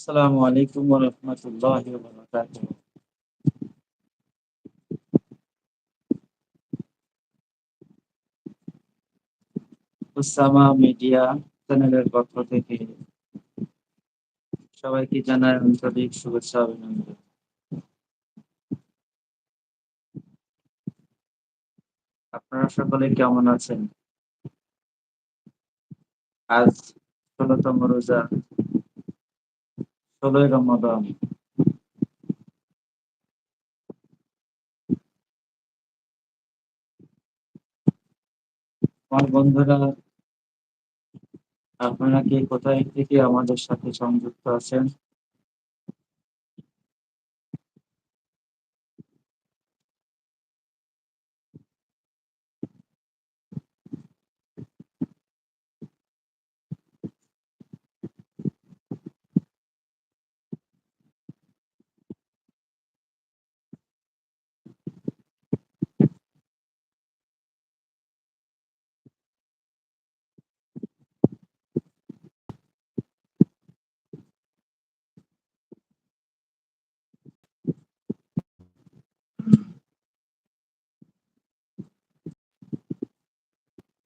আসসালামু আলাইকুম ওয়া রাহমাতুল্লাহি ওয়া। উসামা মিডিয়া চ্যানেলের পক্ষ থেকে সবাইকে জানাই আন্তরিক শুভেচ্ছা অভিনন্দন। আপনারা সকলে কেমন আছেন? আজ ষোলতম রোজা ষোলোই রমাদান আমার বন্ধুরা আপনারা কি কোথায় থেকে আমাদের সাথে সংযুক্ত আছেন?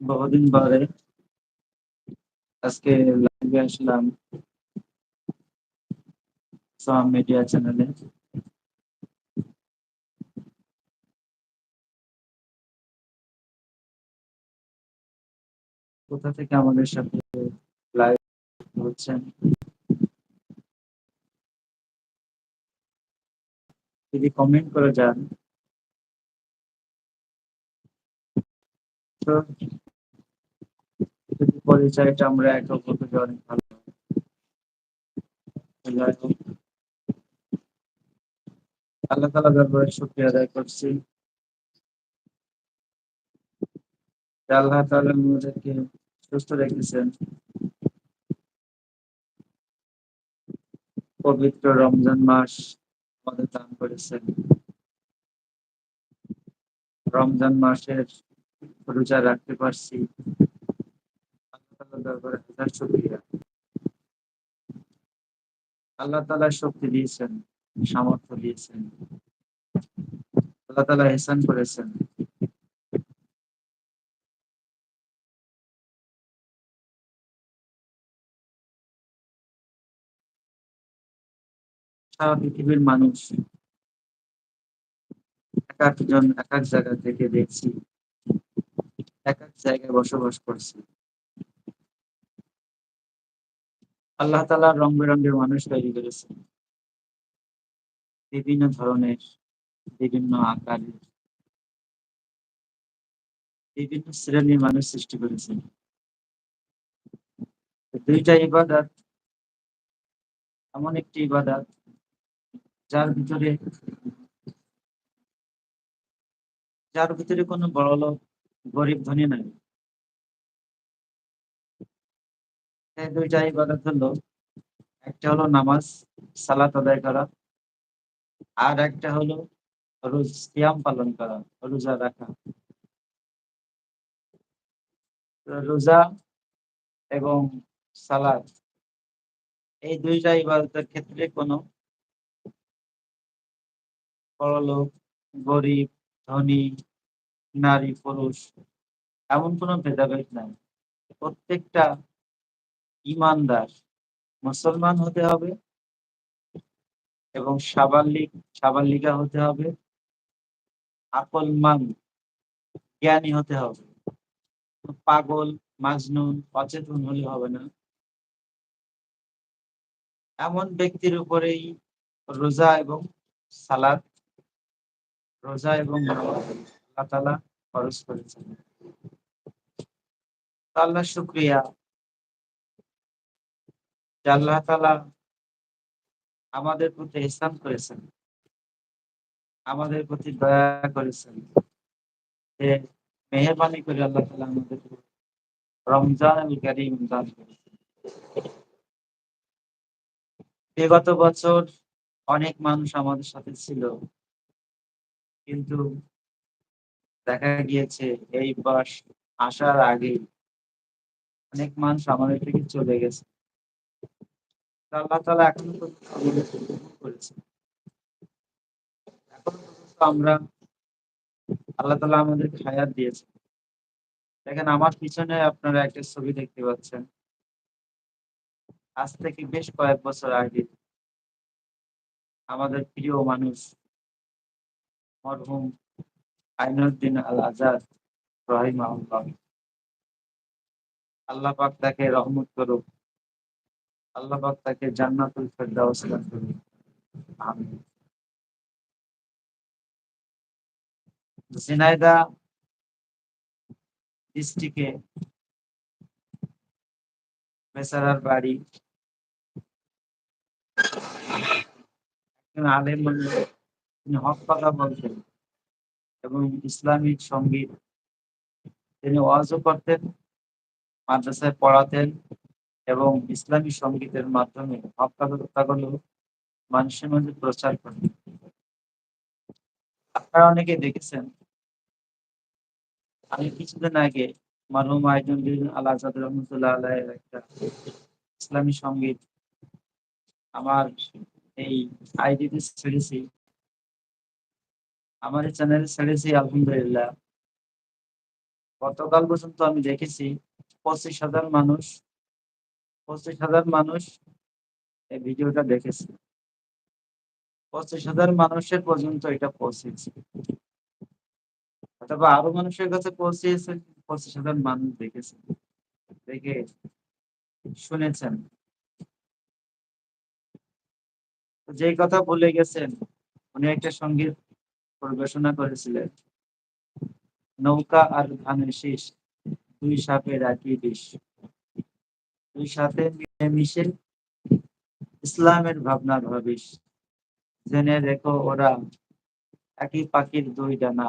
বহুদিন পরে আজকে লাইভে আসলাম সাম মিডিয়া চ্যানেলে কোথা থেকে আমাদের সাথে লাইভ হচ্ছেন? যদি কমেন্ট করে যান। তো যদি পরিচয়টা আমরা এক অপরকে অনেক ভালো। আল্লাহ তালা দরবারে শুক্রিয়া আদায় করছি। আল্লাহ তাআলা আমাদেরকে সুস্থ রেখেছেন। পবিত্র রমজান মাস আমাদের দান করেছেন। রমজান মাসের রোজা রাখতে পারছি। দরবারে হাজার শুকরিয়া। আল্লাহ তাআলা শক্তি দিয়েছেন, সামর্থ্য দিয়েছেন। আল্লাহ তাআলা এহসান করেছেন। সারা পৃথিবীর মানুষ এক একজন এক এক জায়গা থেকে দেখছি, এক এক জায়গায় বসবাস করছে। আল্লাহ তাআলা রং বেরঙের মানুষ তৈরি করেছেন। বিভিন্ন ধরনের, বিভিন্ন আকারের বিভিন্ন শ্রেণির মানুষ সৃষ্টি করেছেন। দুইটা ইবাদত, এমন একটি ইবাদত যার ভিতরে যার ভিতরে কোনো বড় লোক গরিব ধনী নাই। এই দুইটা ইবাদত হলো। একটা হলো নামাজ, সালাত আদায় করা। আর একটা হলো রোজ সিয়াম পালন করা, রোজা রাখা। রোজা এবং সালাদ এই দুইটা ইবাদতের ক্ষেত্রে কোনো বড়লোক গরিব, ধনী, নারী, পুরুষ, এমন কোনো ভেদাভেদ নাই। প্রত্যেকটা ইমানদার। মুসলমান হতে হবে এবং সাবাল্লিক, সাবাল্লিকা হতে হবে। আকলমান, জ্ঞানী হতে হবে। পাগল, মাজনুন, অচেতন হলে হবে না। এমন ব্যক্তির উপরেই রোজা এবং সালাদ রোজা এবং আল্লাহ ফরজ করেছেন। আল্লাহ শুক্রিয়া। আল্লাহ তাআলা আমাদের প্রতি ইহসান করেছেন, আমাদের প্রতি দয়া করেছেন যে মেহরবানি করে আল্লাহ তাআলা আমাদের রমজান করেছেন। বিগত বছর অনেক মানুষ আমাদের সাথে ছিল, কিন্তু দেখা গিয়েছে এই মাস আসার আগেই অনেক মানুষ আমাদের থেকে চলে গেছে। আল্লাহ তাআলা এখনও পর্যন্ত আমাদের। এখনও পর্যন্ত আমরা আল্লাহ তাআলা আমাদেরকে হায়াত দিয়েছেন। দেখেন, আমার পিছনে আপনারা একটা ছবি দেখতে পাচ্ছেন। আজ থেকে বেশ কয়েক বছর আগে আমাদের প্রিয় মানুষ, মরহুম আইনুদ্দিন আল আজাদ রহিমাহুল্লাহ আল্লাহ পাক তাকে রহমত করুক আল্লাহ তাকে জান্নাতুল ফেরদাউস দান করুক আমিন। ঝিনাইদহ ডিস্ট্রিক্টে বেচারার বাড়ি। একজন আলেম তিনি হক কথা বলতেন এবং ইসলামিক সংগীত। তিনি ওয়াজও করতেন, মাদ্রাসায় পড়াতেন এবং ইসলামী সঙ্গীতের মাধ্যমে হক কথাগুলো মানুষের মধ্যে প্রচার করে। আপনারা অনেকে দেখেছেন, আমি কিছুদিন আগে মারহুম আইজুদ্দিন আল রহমতুল্লাহ একটা ইসলামী সংগীত আমার এই আইডিতে ছেড়েছি। আমার এই চ্যানেলে ছেড়েছি, আলহামদুলিল্লাহ। গতকাল পর্যন্ত আমি দেখেছি পঁচিশ হাজার মানুষ পঁচিশ হাজার মানুষ এই ভিডিওটা দেখেছে। পঁচিশ হাজার মানুষের পর্যন্ত এটা পৌঁছেছে। অথবা আরও মানুষের কাছে পৌঁছেছে, পঁচিশ হাজার মানুষ দেখেছে। দেখে শুনেছেন। যে কথা বলে গেছেন, উনি একটা সংগীত পরিবেশনা করেছিলেন। নৌকা আর ধানের শীষ, দুই সাপের একই বিষ। দুই সাথে মিশে ইসলামের ভাবনা ভাবিস। জেনে দেখো ওরা একই পাখির দুই ডানা।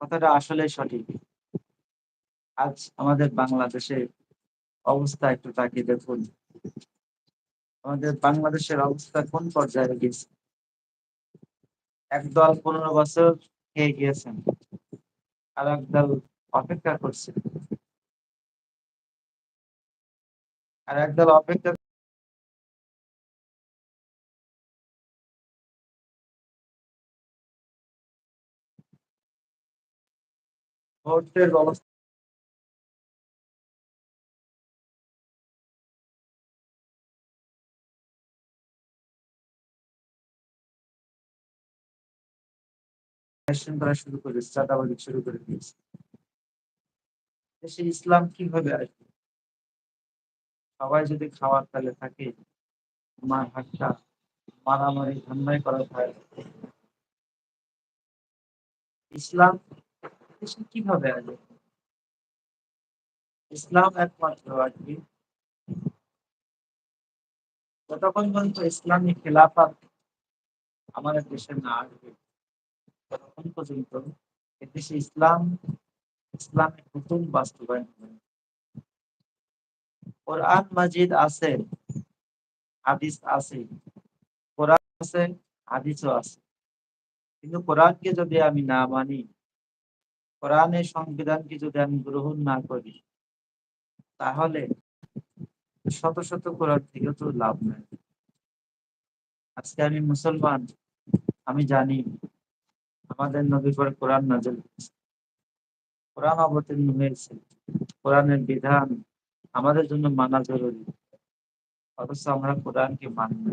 কথাটা আসলে সঠিক। আজ আমাদের বাংলাদেশে অবস্থা একটু তাকিয়ে দেখুন। আমাদের বাংলাদেশের অবস্থা কোন পর্যায়ে গেছে একদল পনেরো বছর খেয়ে গিয়েছেন। আর একদল অপেক্ষা করছে। আর একদল অপেক্ষা ভোটের করা শুরু চাঁদাবাজি শুরু করে দিয়েছে। দেশে ইসলাম কীভাবে আসবে? সবাই যদি খাওয়ার তালে থাকে মার হাটটা মারামারি ধান্দাই করা হয় ইসলাম কীভাবে আসবে ইসলাম একমাত্র আসবে যতক্ষণ পর্যন্ত ইসলামী খেলাফত আমাদের দেশে না আসবে, ততক্ষণ পর্যন্ত এদেশে ইসলাম, ইসলামের নতুন বাস্তবায়ন হবে। কোরআন মাজিদ আছে, হাদিস আছে, কোরআন আছে, হাদিসও আছে। কিন্তু কোরআনকে যদি আমি না মানি, কোরআনের সংবিধানকে যদি আমি গ্রহণ না করি, তাহলে শত শত কোরআন থেকে তো লাভ নাই। আজকে আমি মুসলমান, আমি জানি আমাদের নবী পরে কোরআন নাজল কোরআন অবতীর্ণ হয়েছে, কোরআনের বিধান আমাদের জন্য মানা জরুরি অথচ আমরা কোরআনকে মানি না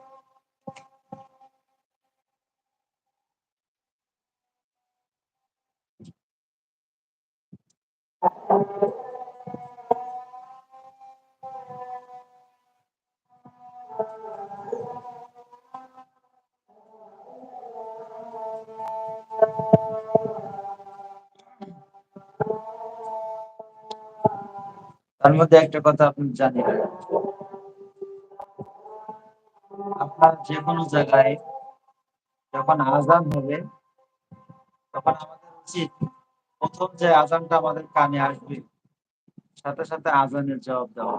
তার মধ্যে একটা কথা আপনি জানেন। আপনার যে কোনো জায়গায় যখন আজান হবে, তখন আমাদের উচিত প্রথম যে আজানটা আমাদের কানে আসবে, সাথে সাথে আজানের জবাব দেওয়া।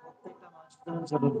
প্রত্যেকটা মানুষের জরুরি।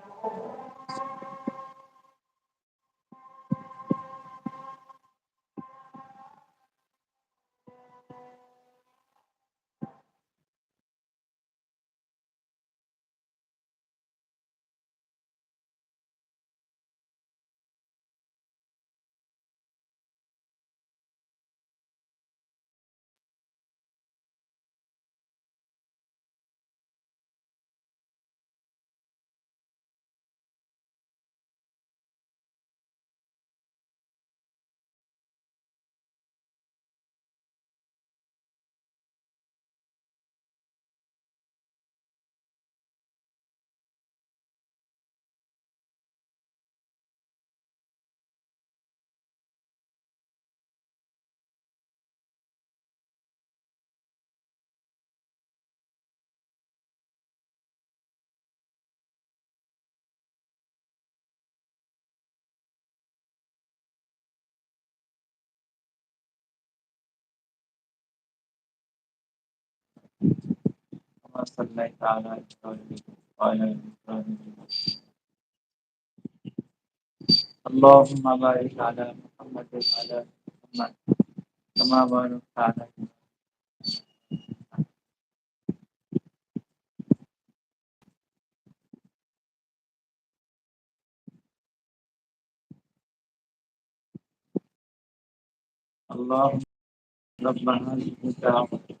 صليت على وعلى اللهم بارك على محمد وعلى محمد كما باركت على اللهم رب هذه الدعوة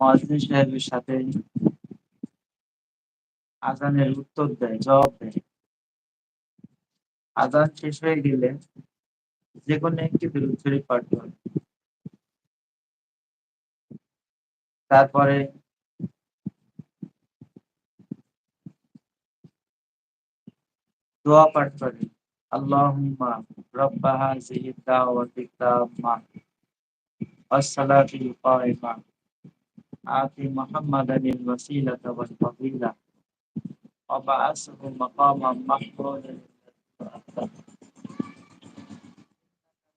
মজনি সাহেবের সাথে আজানের উত্তর দেয়, জবাব দেয়। আজান শেষ হয়ে গেলে যে কোনো একটি বিরুদ্ধে পাঠ তারপরে দোয়া পাঠ করে আল্লাহ রব্বা হাযিহি দাওয়াতি তাম্মা ওয়াস সালাতি কায়মা। آت محمدا الوسيلة والفضيلة وبعثه مقاما محمودا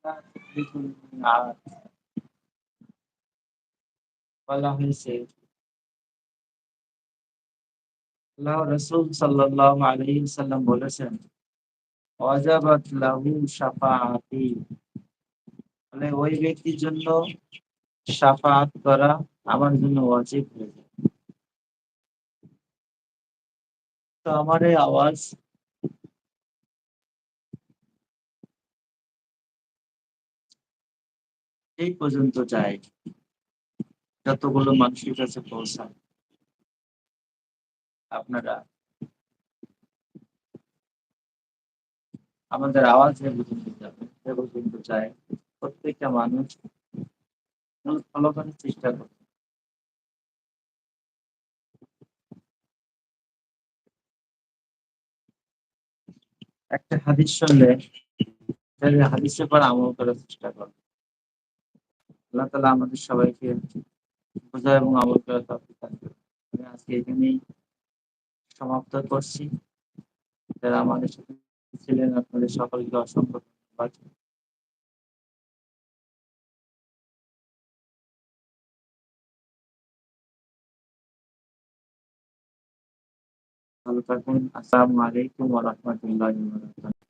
لا تخلف الميعاد বলা হয়েছে আল্লাহ রসুল সাল্লাহ আলাইহি সাল্লাম বলেছেন অজাবাত লাহু শাফাআতি মানে ওই ব্যক্তির জন্য সাফাত করা আমার জন্য ওয়াজিব হয়ে যায়। তো আমার এই আওয়াজ এই পর্যন্ত যায় যতগুলো মানুষের কাছে পৌঁছায়। আপনারা আমাদের আওয়াজ যে পর্যন্ত যাবে পর্যন্ত যায়। প্রত্যেকটা মানুষ ফলো করার চেষ্টা করবে। একটা হাদিস শুনলে হাদিসের পর আমল করার চেষ্টা করবে। আল্লাহ তালা আমাদের সবাইকে বোঝা এবং আমল করার তফিক আমি আজকে এখানেই সমাপ্ত করছি। যারা আমাদের সাথে ছিলেন, আপনাদের সকলকে অসংখ্য ধন্যবাদ। ভালো থাকুন। আসসালামু আলাইকুম ওয়া রাহমাতুল্লাহি ওয়া বারাকাতুহু।